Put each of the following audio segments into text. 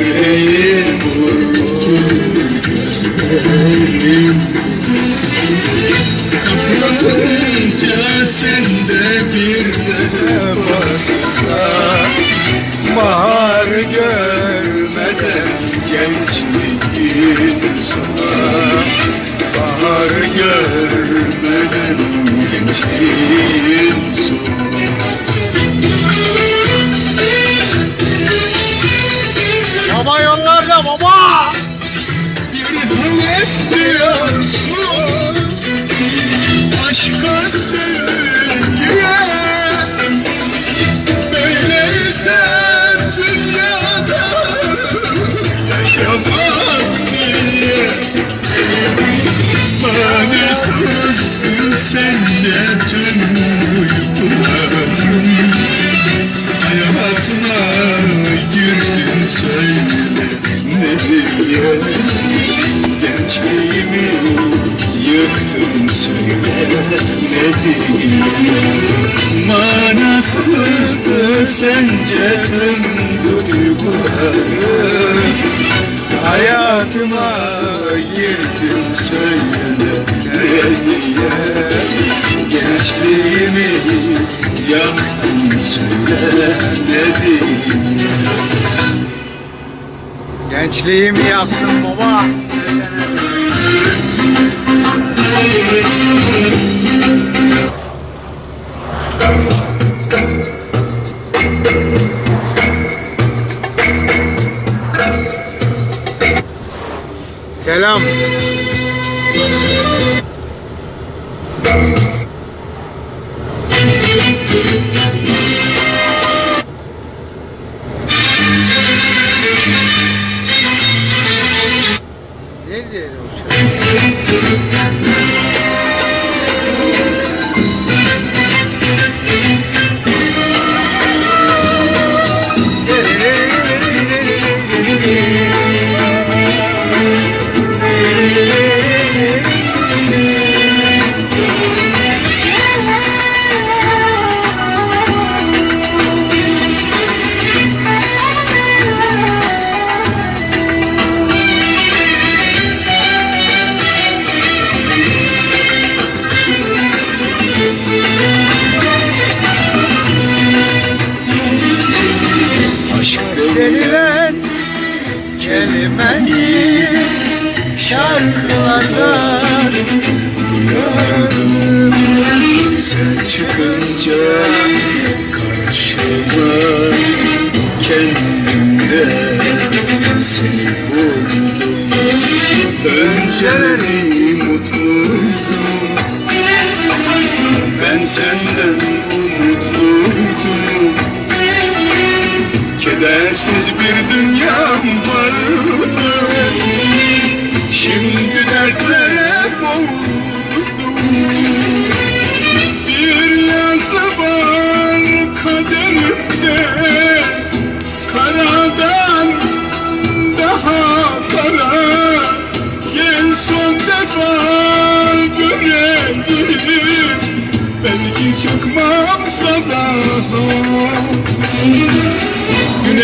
Yüreğim bir vefasıza Bahar görmeden gençliğin sona Bahar görmeden gençliğin Manisizdi sence tüm duygularım Hayatıma girdin söyle ne diye Gençliğimi yıktın söyle ne diye Manasızdı sence tüm duygularım Hayatıma girdin söyle Gençliğimi yaktın söyle ne diye Gençliğimi yaktın baba. Selam. Duyarım Sen çıkınca karşıma Kendimde seni buldum. Önceleri mutluydum. Ben senden umutluydum. Kedersiz bir dünyam vardı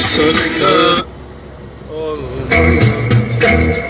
yapsak da olmaz.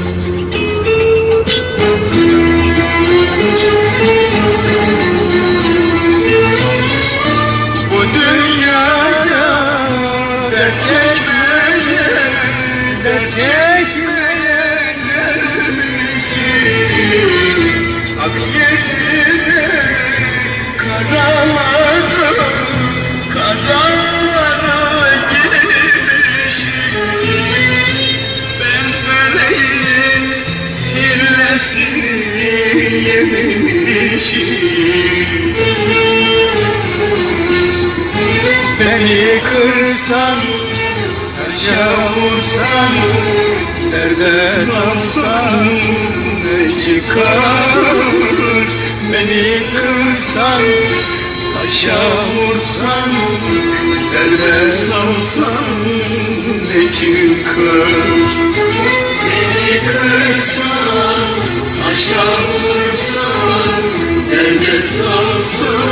Beni kırsan, taşa vursan, derde salsan ne çıkar? Beni kırsan, taşa vursan, derde salsan ne çıkar? Beni kırsan, taşa vursan, derde salsan